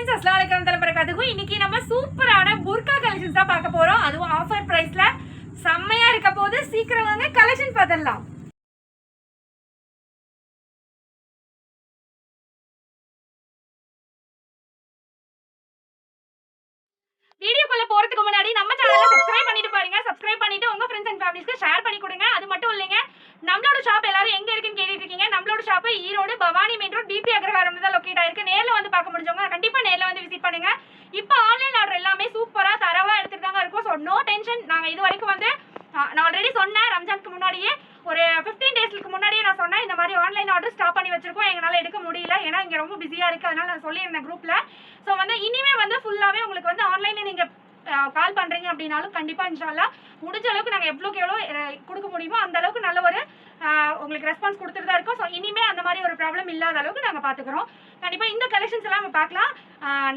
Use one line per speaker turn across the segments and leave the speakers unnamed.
Friends அஸ்லாம் வலைக்கம் தலைப்பறக்காதுக்கும் இன்னைக்கு நம்ம சூப்பரான புர்கா கலெக்ஷன்ஸ் தான் பார்க்க போறோம். அதுவும் ஆஃபர் பிரைஸ்ல செம்மையா இருக்க போது சீக்கிரம் வாங்க கலெக்ஷன் பார்த்துடலாம். வீடியோக்குள்ள போறதுக்கு முன்னாடி நம்ம சேனலை சப்ஸ்கிரைப் பண்ணிட்டு பாருங்க. சப்ஸ்கிரைப் பண்ணிட்டு உங்க ஃப்ரெண்ட்ஸ் அண்ட் ஃபேமிலிஸ்க்கு ஷேர் பண்ணி கொடுங்க. அது மட்டும் இல்லைங்க இப்போ Erode Bhavani main road B P Agraharam தான் லொக்கேட் ஆயிருக்கு. நேரில் வந்து பார்க்க முடிஞ்சவங்க கண்டிப்பாக நேரில் வந்து விசிட் பண்ணுங்க. இப்போ ஆன்லைன் ஆர்டர் எல்லாமே சூப்பராக தரவாக எடுத்துட்டு தாங்க இருக்கும். ஸோ நோ டென்ஷன் நாங்கள் இது வரைக்கும் வந்து நான் ஆல்ரெடி சொன்னேன் ரம்ஜானுக்கு முன்னாடியே. ஒரு ஃபிஃப்டீன் டேஸ்க்கு முன்னாடியே நான் சொன்னேன் இந்த மாதிரி ஆன்லைன் ஆர்டர் ஸ்டாப் பண்ணி வச்சிருக்கோம். எங்களால் எடுக்க முடியல. ஏன்னா இங்கே ரொம்ப பிஸியாக இருக்குது அதனால நான் சொல்லியிருந்தேன் குரூப்பில் ஸோ வந்து இனிமே வந்து ஃபுல்லாகவே உங்களுக்கு வந்து ஆன்லைனில் நீங்கள் கால் பண்ணுறீங்க அப்படின்னாலும் கண்டிப்பாக இன்ஷால்லா முடிஞ்ச அளவுக்கு நாங்கள் எவ்வளோக்கு எவ்வளோ கொடுக்க முடியுமோ அந்த அளவுக்கு நல்ல ஒரு உங்களுக்கு ரெஸ்பான்ஸ் கொடுத்துட்டு தான் இருக்கோம். ஸோ இனிமே அந்த மாதிரி ஒரு ப்ராப்ளம் இல்லாத அளவுக்கு நாங்கள் பார்த்துக்குறோம் கண்டிப்பாக இந்த கலெக்ஷன்ஸ் எல்லாம் நம்ம பார்க்கலாம்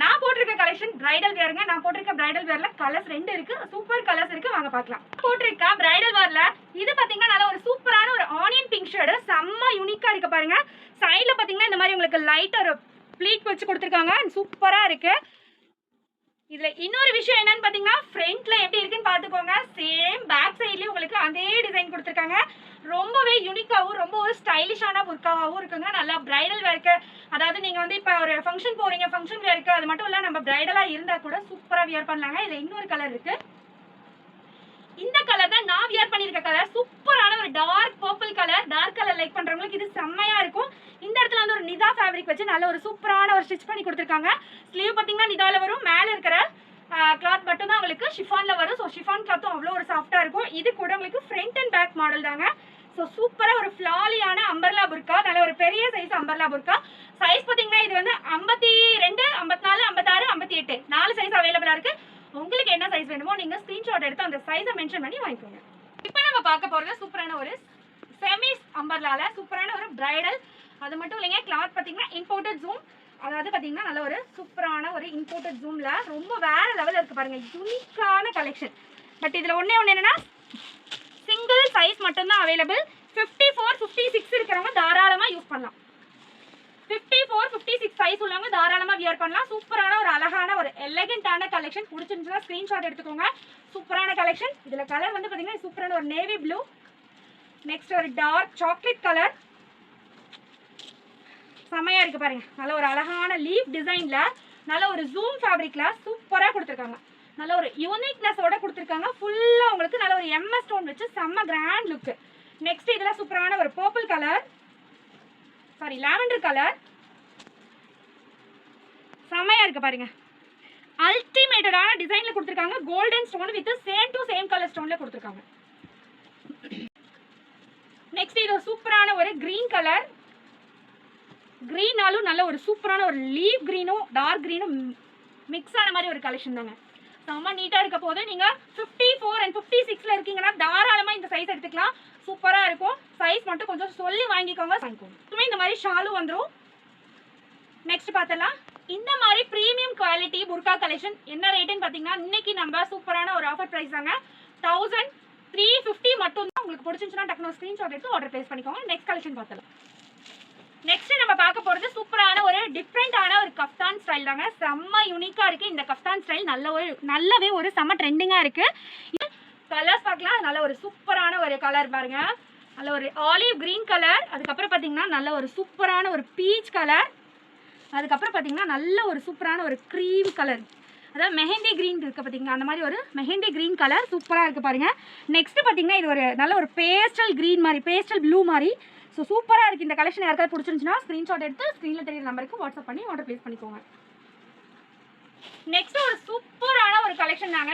நான் போட்டிருக்க கலெக்ஷன் பிரைடல் வேருங்க நான் போட்டிருக்க பிரைடல் வேர்ல கலர்ஸ் ரெண்டு இருக்கு. சூப்பர் கலர்ஸ் இருக்கு. வாங்க பார்க்கலாம் போட்டிருக்க பிரைடல் வேர்ல இது பார்த்தீங்கன்னா நல்ல ஒரு சூப்பரான ஒரு ஆனியன் பிங்க் ஷேடு செம்ம யூனிக்காக இருக்கு பாருங்க. சைடில் பார்த்தீங்கன்னா இந்த மாதிரி உங்களுக்கு லைட் ஒரு ப்ளீட் வச்சு கொடுத்துருக்காங்க. சூப்பராக இருக்குது இதுல இன்னொரு விஷயம் என்னன்னு பாத்தீங்கன்னா ஃப்ரண்ட்ல எப்படி இருக்குன்னு பாத்துக்கோங்க சேம் பேக் சைட்லயும் உங்களுக்கு அதே டிசைன் கொடுத்துருக்காங்க. ரொம்பவே யூனிக்காவும் ரொம்ப ஒரு ஸ்டைலிஷான புர்காவாகவும் இருக்குங்க. நல்லா பிரைடல் வேர்க்கு அதாவது நீங்க வந்து இப்போ ஒரு ஃபங்க்ஷன் போறீங்க ஃபங்க்ஷன் வேர்க்கு அது மட்டும் இல்ல நம்ம பிரைடலா இருந்தா கூட சூப்பரா வியர் பண்ணலாங்க. இதுல இன்னொரு கலர் இருக்கு. இந்த கலர் தான் நான் வியர் பண்ணிருக்க கலர் சூப்பரான ஒரு dark purple colour dark colour like பண்றவங்களுக்கு இது செம்மையா இருக்கும் இந்த இடத்துல வந்து ஒரு நிதா ஃபேப்ரிக் வச்சு நல்ல ஒரு சூப்பரான ஒரு ஸ்டிச் பண்ணி கொடுத்துருக்காங்க. ஸ்லீவ் பார்த்தீங்கன்னா இதால் வரும். மேலே இருக்கிற கிளாத் மட்டும் தான் உங்களுக்கு ஷிஃபானில் வரும். ஸோ ஷிஃபான் கிளாத்தும் அவ்வளோ ஒரு சாஃப்டாக இருக்கும். இது கூட உங்களுக்கு ஃப்ரண்ட் அண்ட் பேக் மாடல் தாங்க. ஸோ சூப்பராக ஒரு ஃப்ளாலியான அம்பர்லா புர்கா நல்ல ஒரு பெரிய சைஸ் அம்பர்லா புர்கா சைஸ் பார்த்தீங்கன்னா இது வந்து ஐம்பத்தி ரெண்டு ஐம்பத்தி நாலு ஐம்பத்தாறு ஐம்பத்தி எட்டு. நாலு சைஸ் அவைலபிளாக இருக்கு. உங்களுக்கு என்ன சைஸ் வேணுமோ நீங்கள் ஸ்க்ரீன்ஷாட் எடுத்து அந்த சைஸை மென்ஷன் பண்ணி வாங்கிக்கோங்க. இப்போ நம்ம பார்க்க போகிறது சூப்பரான ஒரு செமிஸ் அம்பர்லால சூப்பரான ஒரு பிரைடல் அது மட்டும் இல்லைங்க கிளாத் பார்த்தீங்கன்னா இம்போர்ட்டட் ஜூம் அதாவது பார்த்தீங்கன்னா நல்ல ஒரு சூப்பரான ஒரு இம்போர்ட்டட் ஜூம்ல ரொம்ப வேற லெவலில் இருக்கு பாருங்க. யூனிக்கான கலெக்ஷன் பட் இதுல ஒண்ணே ஒன்று என்னன்னா சிங்கிள் சைஸ் மட்டும்தான் available fifty four fifty six இருக்கிறவங்க தாராளமாக யூஸ் பண்ணலாம். Fifty four fifty six size உள்ளவங்க தாராளமாக வியர் பண்ணலாம். சூப்பரான ஒரு அழகான ஒரு எலகென்ட்டான கலெக்ஷன் பிடிச்சிருந்துச்சுன்னா ஸ்க்ரீன்ஷாட் எடுத்துக்கோங்க. சூப்பரான கலெக்ஷன் இதில் கலர் வந்து பார்த்தீங்கன்னா சூப்பரான ஒரு நேவி ப்ளூ நெக்ஸ்ட் ஒரு டார்க் சாக்லேட் கலர் செமையா இருக்கு பாருங்க. நல்ல ஒரு அழகான லீஃப் டிசைன்ல நல்ல ஒரு ஜூம் ஃபேப்ரிக்ல சூப்பரா கொடுத்துருக்காங்க. நல்ல ஒரு யூனிக்னஸோட கொடுத்துருக்காங்க. ஃபுல்லா உங்களுக்கு நல்ல ஒரு எம்எஸ் ஸ்டோன் வச்சு செம்ம கிராண்ட் லுக் நெக்ஸ்ட் இதுல சூப்பரான ஒரு purple colour sari lavender colour செம்மையாக இருக்கு பாருங்க. அல்டிமேட்டடான டிசைன்ல கொடுத்துருக்காங்க. Golden stone with same to same colour ஸ்டோன்ல கொடுத்துருக்காங்க. நெக்ஸ்ட் இது ஒரு சூப்பரான ஒரு கிரீன் கலர் க்ரீனாலும் நல்ல ஒரு சூப்பரான ஒரு லீவ் க்ரீனும் டார்க் க்ரீனும் மிக்ஸ் ஆன மாதிரி ஒரு கலெக்ஷன் தாங்க. செம்ம நீட்டாக இருக்க போது நீங்கள் ஃபிஃப்டி ஃபோர் அண்ட் ஃபிஃப்டி சிக்ஸில் இருக்கீங்கன்னா தாராளமாக இந்த சைஸ் எடுத்துக்கலாம். சூப்பராக இருக்கும். சைஸ் மட்டும் கொஞ்சம் சொல்லி வாங்கிக்கோங்க. வாங்கிக்கோங்க இந்த மாதிரி ஷாலும் வந்துடும் நெக்ஸ்ட் பார்த்தலாம் இந்த மாதிரி ப்ரீமியம் குவாலிட்டி புர்கா கலெக்ஷன் என்ன ரேட்டுன்னு பார்த்தீங்கன்னா இன்னைக்கு நம்ம சூப்பரான ஒரு ஆஃபர் ப்ரைஸ் தாங்க. தௌசண்ட் த்ரீ ஃபிஃப்டி மட்டும் தான் உங்களுக்கு பிடிச்சிருந்துச்சுன்னா டக்குனு ஸ்க்ரீன்ஷாட் எடுத்து ஆர்டர் பிளேஸ் பண்ணிக்கோங்க. நெக்ஸ்ட் கலெக்ஷன் பார்த்துலாம் நெக்ஸ்ட் நம்ம பார்க்க போகிறது சூப்பரான ஒரு டிஃப்ரெண்டான ஒரு கஃப்தான் ஸ்டைல் தாங்க. செம்ம யூனிக்காக இருக்குது இந்த கஃப்தான் ஸ்டைல் நல்ல ஒரு நல்லாவே ஒரு செம்ம ட்ரெண்டிங்காக இருக்குது கலர்ஸ் பார்க்கலாம். நல்ல ஒரு சூப்பரான ஒரு கலர் பாருங்க. நல்ல ஒரு ஆலிவ் க்ரீன் கலர் அதுக்கப்புறம் பார்த்தீங்கன்னா நல்ல ஒரு சூப்பரான ஒரு பீச் கலர் அதுக்கப்புறம் பார்த்தீங்கன்னா நல்ல ஒரு சூப்பரான ஒரு க்ரீம் கலர் அதாவது மெஹந்தி க்ரீன் இருக்குது பார்த்தீங்கன்னா அந்த மாதிரி ஒரு மெஹந்தி க்ரீன் கலர் சூப்பராக இருக்குது பாருங்கள் நெக்ஸ்ட் பார்த்தீங்கன்னா இது ஒரு நல்ல ஒரு பேஸ்டல் க்ரீன் மாதிரி பேஸ்டல் ப்ளூ மாதிரி. ஸோ சூப்பராக இருக்குது இந்த கலெக்ஷன் யாருக்காவது பிடிச்சிருந்துச்சுன்னா ஸ்க்ரீன்ஷாட் எடுத்து ஸ்க்ரீனில் தெரியுற நம்பருக்கு வாட்ஸ்அப் பண்ணி ஆர்டர் ப்ளேஸ் பண்ணிக்கோங்க. நெக்ஸ்ட் ஒரு சூப்பரான ஒரு கலெக்ஷன் தாங்க.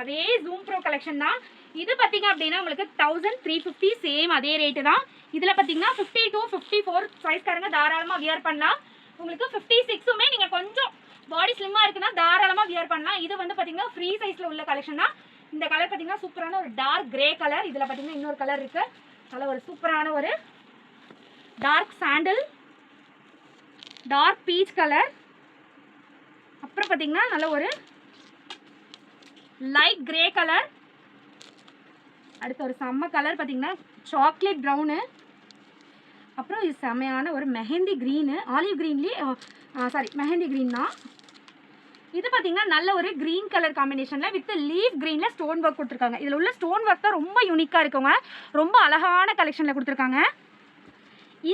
அதே ஜூம் ப்ரோ கலெக்ஷன் தான். இது பார்த்தீங்க அப்படின்னா உங்களுக்கு தௌசண்ட் த்ரீ ஃபிஃப்டி சேம் அதே ரேட்டு தான். இதில் பார்த்தீங்கன்னா ஃபிஃப்டி டூ ஃபிஃப்டி ஃபோர் சைஸ்காரங்க தாராளமாக வியர் பண்ணலாம். உங்களுக்கு ஃபிஃப்டி சிக்ஸுமே நீங்கள் கொஞ்சம் பாடி ஸ்லிம்மாக இருக்குன்னா தாராளமாக வியர் பண்ணலாம். இது வந்து பார்த்தீங்கன்னா ஃப்ரீ சைஸில் உள்ள கலெக்ஷன் தான். இந்த கலர் பார்த்தீங்கன்னா சூப்பரான ஒரு டார்க் கிரே கலர் இதில் பார்த்தீங்கன்னா இன்னொரு கலர் இருக்குது நல்ல ஒரு சூப்பரான ஒரு dark sandal dark peach colour அப்புறம் பார்த்தீங்கன்னா நல்ல ஒரு லைட் கிரே கலர் அடுத்து ஒரு செம்ம கலர் பார்த்தீங்கன்னா சாக்லேட் ப்ரௌனு அப்புறம் இது செமையான ஒரு மெஹந்தி க்ரீனு ஆலிவ் க்ரீன்லேயே சாரி மெஹந்தி க்ரீன் தான். இது பார்த்தீங்கன்னா நல்ல ஒரு க்ரீன் கலர் காம்பினேஷனில் வித் லீஃப் க்ரீனில் ஸ்டோன் ஒர்க் கொடுத்துருக்காங்க. இதில் உள்ள ஸ்டோன் ஒர்க் தான் ரொம்ப யூனிக்காக இருக்குங்க. ரொம்ப அழகான கலெக்ஷனில் கொடுத்துருக்காங்க.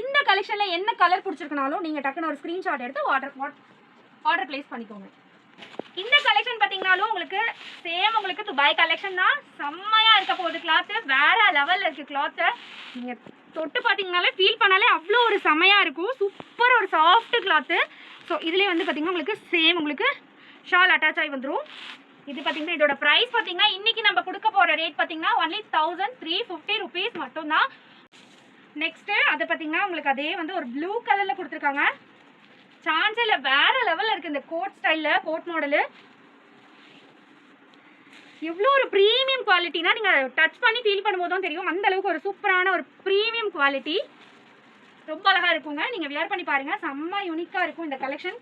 இந்த கலெக்ஷனில் என்ன கலர் பிடிச்சிருக்கனாலும் நீங்கள் டக்குன்னு ஒரு ஸ்க்ரீன்ஷாட் எடுத்து ஆர்டர் ஆர்டர் ப்ளேஸ் பண்ணிக்கோங்க. இந்த கலெக்ஷன் பார்த்தீங்கனாலும் உங்களுக்கு சேம் உங்களுக்கு துபாய் கலெக்ஷன் தான். செம்மையாக இருக்க போகுது கிளாத்து வேற லெவலில் இருக்குது கிளாத்து நீங்கள் தொட்டு பார்த்தீங்கனாலே ஃபீல் பண்ணாலே அவ்வளோ ஒரு செமையாக இருக்கும். சூப்பர் ஒரு சாஃப்ட் கிளாத்து ஸோ இதுலேயே வந்து பார்த்தீங்கன்னா உங்களுக்கு சேம் உங்களுக்கு ஷால் அட்டாச் ஆகி வந்துடும் இது பார்த்தீங்கன்னா இதோட ப்ரைஸ் பார்த்தீங்கன்னா இன்னைக்கு நம்ம கொடுக்க போகிற ரேட் பார்த்தீங்கன்னா only thousand three fifty rupees மட்டும்தான். நெக்ஸ்ட்டு அது பார்த்தீங்கன்னா உங்களுக்கு அதே வந்து ஒரு ப்ளூ கலரில் கொடுத்துருக்காங்க. சான்ஸே இல்லை வேற லெவலில் இருக்குது இந்த கோட் ஸ்டைலில் கோட் மாடலு எவ்வளோ ஒரு ப்ரீமியம் குவாலிட்டினா நீங்கள் டச் பண்ணி ஃபீல் பண்ணும்போது தான் தெரியும். அந்த அளவுக்கு ஒரு சூப்பரான ஒரு ப்ரீமியம் குவாலிட்டி ரொம்ப அழகாக இருக்குங்க. நீங்கள் வியர் பண்ணி பாருங்கள் செம்ம யூனிக்காக இருக்கும் இந்த கலெக்ஷன்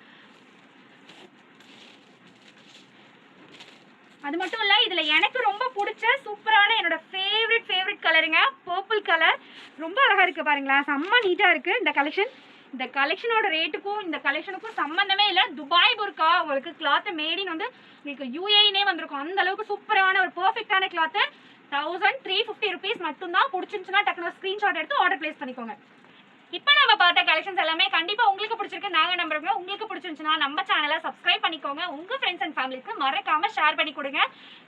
அது மட்டும் இல்லை இதில் எனக்கு ரொம்ப பிடிச்ச சூப்பரான என்னோட ஃபேவரட் ஃபேவரட் கலருங்க பர்பிள் கலர் ரொம்ப அழகாக இருக்குது பாருங்களேன் செம்ம நீட்டாக இருக்குது இந்த கலெக்ஷன் இந்த கலெக்ஷனோட ரேட்டுக்கும் இந்த கலெக்ஷனுக்கும் சம்மந்தமே இல்லை. துபாய் பொருக்கா உங்களுக்கு கிளாத்து மேடின் வந்து உங்களுக்கு யூஏனே வந்திருக்கும். அந்த அளவுக்கு சூப்பரான ஒரு பர்ஃபெக்டான cloth thousand three fifty rupees மட்டும்தான் பிடிச்சிருந்துச்சுன்னா டக்குனு ஸ்க்ரீன்ஷாட் எடுத்து ஆர்டர் ப்ளேஸ் பண்ணிக்கோங்க. இப்போ நம்ம பார்த்த கலெக்ஷன்ஸ் எல்லாமே கண்டிப்பா உங்களுக்கு பிடிச்சிருக்கு. நாங்க நம்புறோம் உங்களுக்கு பிடிச்சிருந்துச்சுன்னா நம்ம சேனலை சப்ஸ்கிரைப் பண்ணிக்கோங்க. உங்க ஃப்ரெண்ட்ஸ் அண்ட் ஃபேமிலிக்கு மறக்காம ஷேர் பண்ணி கொடுங்க.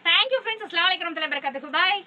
தேங்க்யூ ஃப்ரெண்ட்ஸ் அஸ்லாம் வலைக்கம் தலைவர் கத்துக்கு. பாய்